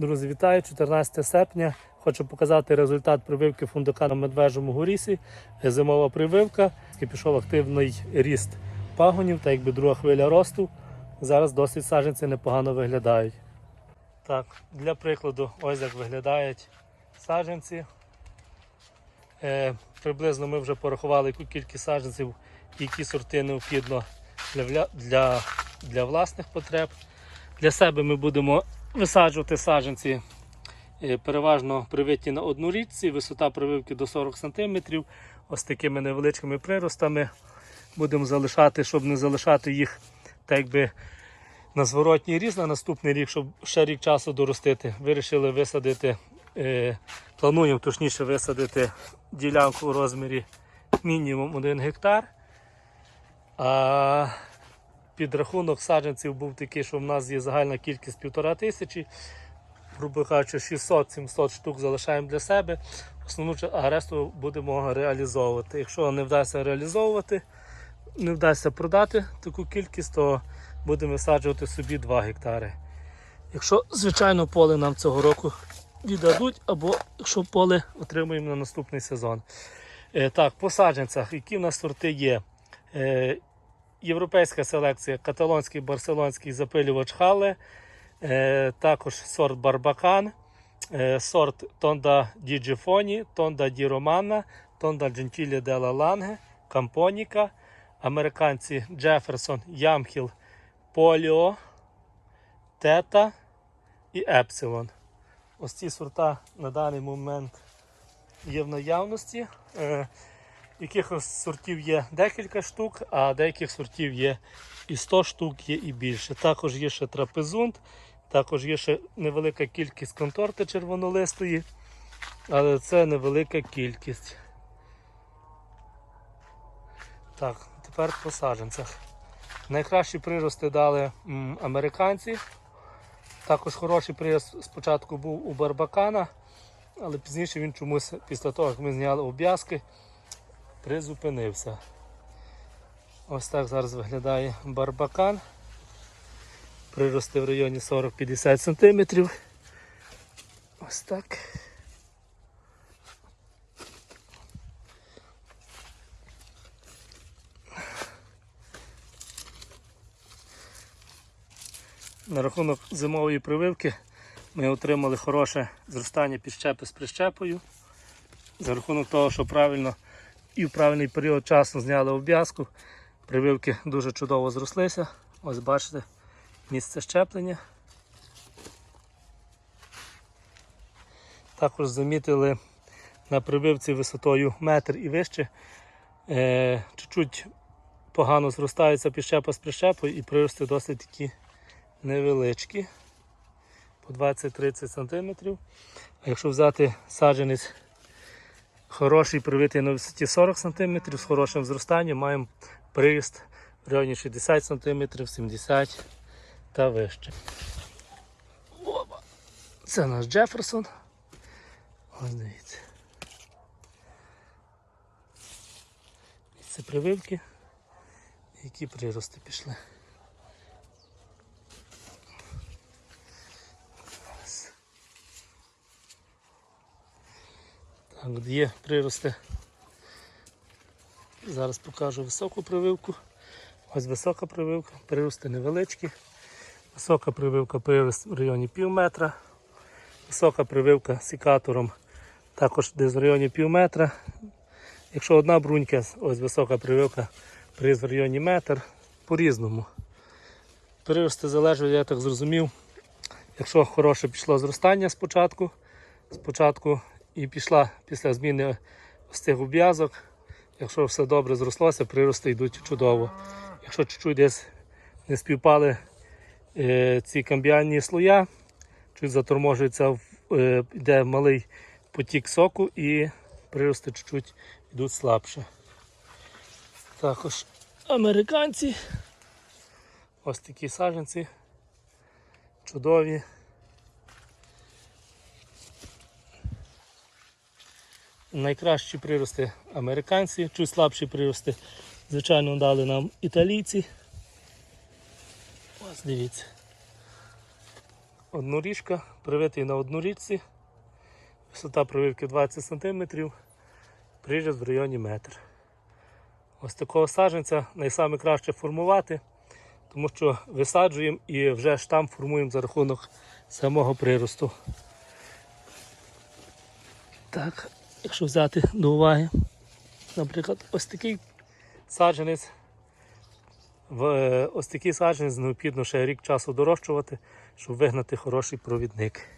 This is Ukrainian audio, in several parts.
Друзі, вітаю! 14 серпня. Хочу показати результат прививки фундука на медвежому горісі. Зимова прививка. Пішов активний ріст пагонів, та якби друга хвиля росту. Зараз досить саджанці непогано виглядають. Так, для прикладу, ось як виглядають саджанці. Е, приблизно ми вже порахували, яку кількість саджанців, які сорти необхідно для, для, для власних потреб. Для себе ми будемо висаджувати саджанці е, переважно привиті на одну річці, висота прививки до 40 см. Ось такими невеличкими приростами будемо залишати, щоб не залишати їх так якби на зворотній ріст на наступний рік, щоб ще рік часу доростити. Вирішили висадити, е, плануємо точніше висадити ділянку у розмірі мінімум 1 гектар. А підрахунок саджанців був такий, що в нас є загальна кількість півтора тисячі. Грубо кажучи, 600-700 штук залишаємо для себе. Основну ча- а решту будемо реалізовувати. Якщо не вдасться реалізовувати, не вдасться продати таку кількість, то будемо висаджувати собі 2 гектари. Якщо, звичайно, поле нам цього року віддадуть, або якщо поле отримуємо на наступний сезон. Е, так, по саджанцях, які в нас сорти є. Е, європейська селекція, каталонський барселонський запилювач Хале, е, також сорт Барбакан, е, сорт Тонда Ді Джифоні, Тонда Ді Романа, Тонда Джентілі Дела Ланге, Кампоніка, американці Джеферсон, Ямхіл, Поліо, Тета і Епсилон. Ось ці сорта на даний момент є в наявності. Е, якихось сортів є декілька штук, а деяких сортів є і 100 штук, є і більше. Також є ще трапезунт, також є ще невелика кількість конторти червонолистої, але це невелика кількість. Так, тепер по саджанцях. Найкращі прирости дали американці. Також хороший прирост спочатку був у Барбакана, але пізніше він чомусь, після того, як ми зняли обв'язки, призупинився. Ось так зараз виглядає барбакан. Прирости в районі 40-50 см. Ось так. На рахунок зимової прививки ми отримали хороше зростання підщепи з прищепою. За рахунок того, що правильно і в правильний період часу зняли обв'язку. Прививки дуже чудово зрослися. Ось бачите місце щеплення. Також замітили на прививці висотою метр і вище. Е, чуть-чуть погано зростається підщепа з прищепою і прирости досить такі невеличкі. По 20-30 см. А якщо взяти саджанець хороший привитий на висоті 40 см з хорошим зростанням, маємо приріст в районі 60 см, 70 та вище. Опа. Це наш Джеферсон. Ось дивіться. Це прививки, які прирости пішли. Так, є прирости. Зараз покажу високу прививку. Ось висока прививка, прирости невеличкі. Висока прививка прирост в районі пів метра. Висока прививка сікатором також десь в районі пів метра. Якщо одна брунька, ось висока прививка, прирост в районі метр, по-різному. Прирости залежать, я так зрозумів, якщо хороше пішло зростання спочатку, спочатку і пішла після зміни ось цих обв'язок. Якщо все добре зрослося, прирости йдуть чудово. Якщо чуть-чуть десь не співпали е, ці камбіальні слоя, чуть заторможується, е, йде малий потік соку і прирости чуть-чуть йдуть слабше. Також американці. Ось такі саджанці. Чудові. Найкращі прирости американці, чуть слабші прирости, звичайно, дали нам італійці. Ось дивіться. одноріжка, привитий на однорічці. Висота прививки 20 см, приріст в районі метр. Ось такого саджанця найсаме краще формувати, тому що висаджуємо і вже штам формуємо за рахунок самого приросту. Так, якщо взяти до уваги, наприклад, ось такий саджанець. В ось такий саджанець необхідно ще рік часу дорощувати, щоб вигнати хороший провідник.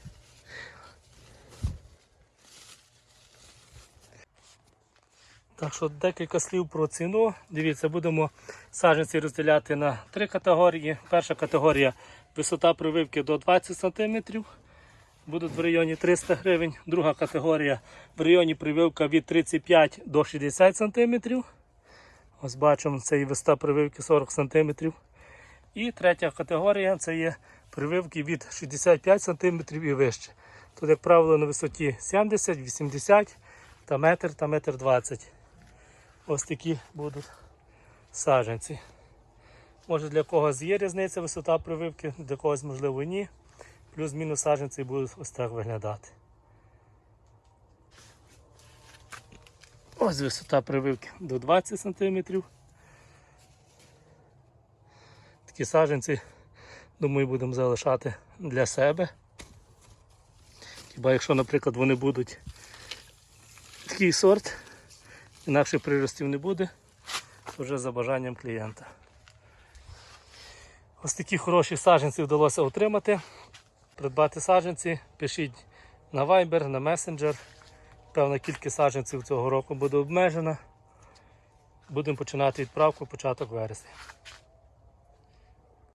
Так що декілька слів про ціну. Дивіться, будемо саджанці розділяти на три категорії. Перша категорія висота прививки до 20 см. Будуть в районі 300 гривень. Друга категорія в районі прививка від 35 до 60 см. Ось бачимо, це і висота прививки 40 см. І третя категорія це є прививки від 65 см і вище. Тут, як правило, на висоті 70, 80 та метр та метр 20. Ось такі будуть саджанці. Може для когось є різниця висота прививки, для когось можливо ні. Плюс-мінус саджанці будуть ось так виглядати. Ось висота прививки до 20 см. Такі саджанці, думаю, будемо залишати для себе. Хіба якщо, наприклад, вони будуть такий сорт, інакше приростів не буде, то вже за бажанням клієнта. Ось такі хороші саджанці вдалося отримати. Придбати саджанці, пишіть на Viber, на Messenger. Певна кількість саджанців цього року буде обмежена. Будемо починати відправку початок вересня.